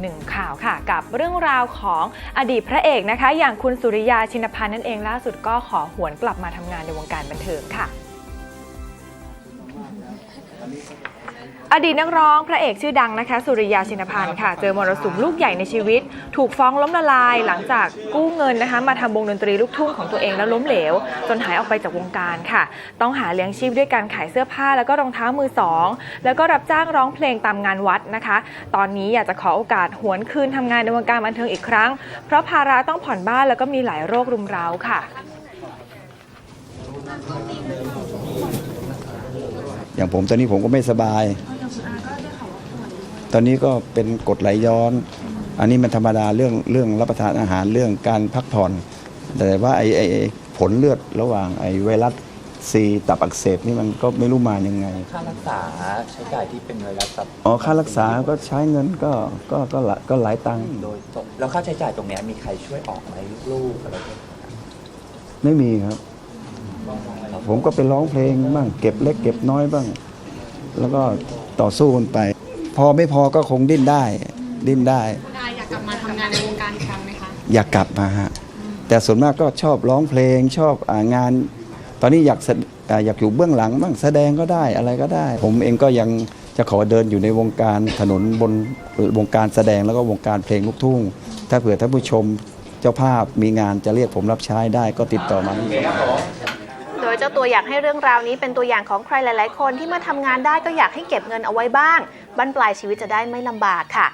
หนึ่งข่าวค่ะ กับเรื่องราวของอดีตพระเอกนะคะ อย่างคุณสุริยาชินพันธ์นั่นเองล่าสุดก็ขอหวนกลับมาทำงานในวงการบันเทิงค่ะ อดีตนักร้องพระเอกชื่อดังนะคะ สุริยาชินพันธ์ค่ะ เจอมรสุมลูกใหญ่ในชีวิต ถูกฟ้องล้มละลายหลังจากกู้เงินนะคะมาทำวงดนตรีลูกทุ่งของตัวเองแล้วล้มเหลว จนหายออกไปจากวงการค่ะ ต้องหาเลี้ยงชีพด้วยการขายเสื้อผ้าแล้วก็รองเท้ามือสองแล้วก็รับจ้างร้องเพลงตามงานวัดนะคะ ตอนนี้อยากจะขอโอกาสหวนคืนทำงานในวงการบันเทิงอีกครั้ง เพราะภาระต้องผ่อนบ้านแล้วก็มีหลายโรครุมเร้าค่ะ อย่างผมตอนนี้ผมก็ไม่สบาย ตอนนี้ก็เป็นกรดไหลย้อน อันนี้มันธรรมดาเรื่องเรื่องรับประทานอาหารเรื่องการพักผ่อน แต่ว่าไอ้ไอ้ไอ้ผลเลือดระหว่างไอ้ไวรัสซีตับอักเสบนี่มันก็ไม่รู้มายังไง ค่ารักษาใช้จ่ายที่เป็นไวรัสตับอ๋อค่ารักษาก็ใช้เงินก็ก็ก็หลายก็หลายตังค์โดยตรงแล้วค่าใช้จ่ายตรงเนี้ยมีใครช่วยออกไหมลูกๆอะไรพวกนี้ไม่มีครับ ผมก็ไปร้องเพลงบ้างเก็บเล็กเก็บน้อยบ้าง แล้วก็ต่อสู้กันไป พอไม่พอก็คงดิ้นได้ ดิ้นได้คุณอาอยากกลับมาทำงานในวงการอีกครั้งไหมคะ อยากกลับมาฮะแต่ส่วนมากก็ชอบร้องเพลงชอบอางาน ตอนนี้อยากแสอ่าอยากอยู่เบื้องหลังบ้างแสดงก็ได้อะไรก็ได้ ผมเองก็ยังจะขอเดินอยู่ในวงการถนนบนวงการแสดงแล้วก็วงการเพลงลูกทุ่ง ถ้าเผื่อท่านผู้ชมเจ้าภาพมีงานจะเรียกผมรับใช้ได้ก็ติดต่อมา โดยเจ้าตัวอยากให้เรื่องราวนี้เป็นตัวอย่างของใครหลาย ๆ คนที่เมื่อทำงานได้ก็อยากให้เก็บเงินเอาไว้บ้างบั้นปลายชีวิตจะได้ไม่ลำบากค่ะ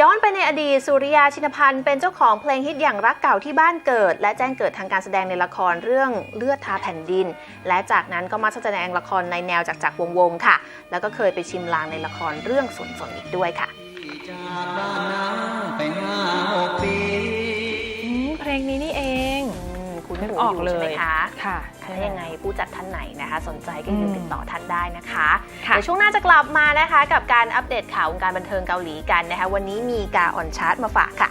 ย้อนไปในอดีตสุริยาชินพันธ์เป็นเจ้าของเพลงฮิตอย่างรักเก่าที่บ้านเกิด และแจ้งเกิดทางการแสดงในละครเรื่องเลือดทาแผ่นดิน และจากนั้นก็มาแสดงละครในแนวจากจากวงวงๆค่ะ แล้วก็เคยไปชิมลางในละครเรื่องสนสนอีกด้วยค่ะ ออกยู่เลใช่ไหมยคะค่ะ ถ้ายังไงผู้จัดท่านไหนนะคะ สนใจก็ยืนอืมติดต่อท่านได้นะคะค่ะ เดี๋ยวช่วงหน้าจะกลับมานะคะ กับการอัปเดตข่าววงการบันเทิงเกาหลีกันนะคะ วันนี้มีกาออนชาร์ตมาฝากค่ะ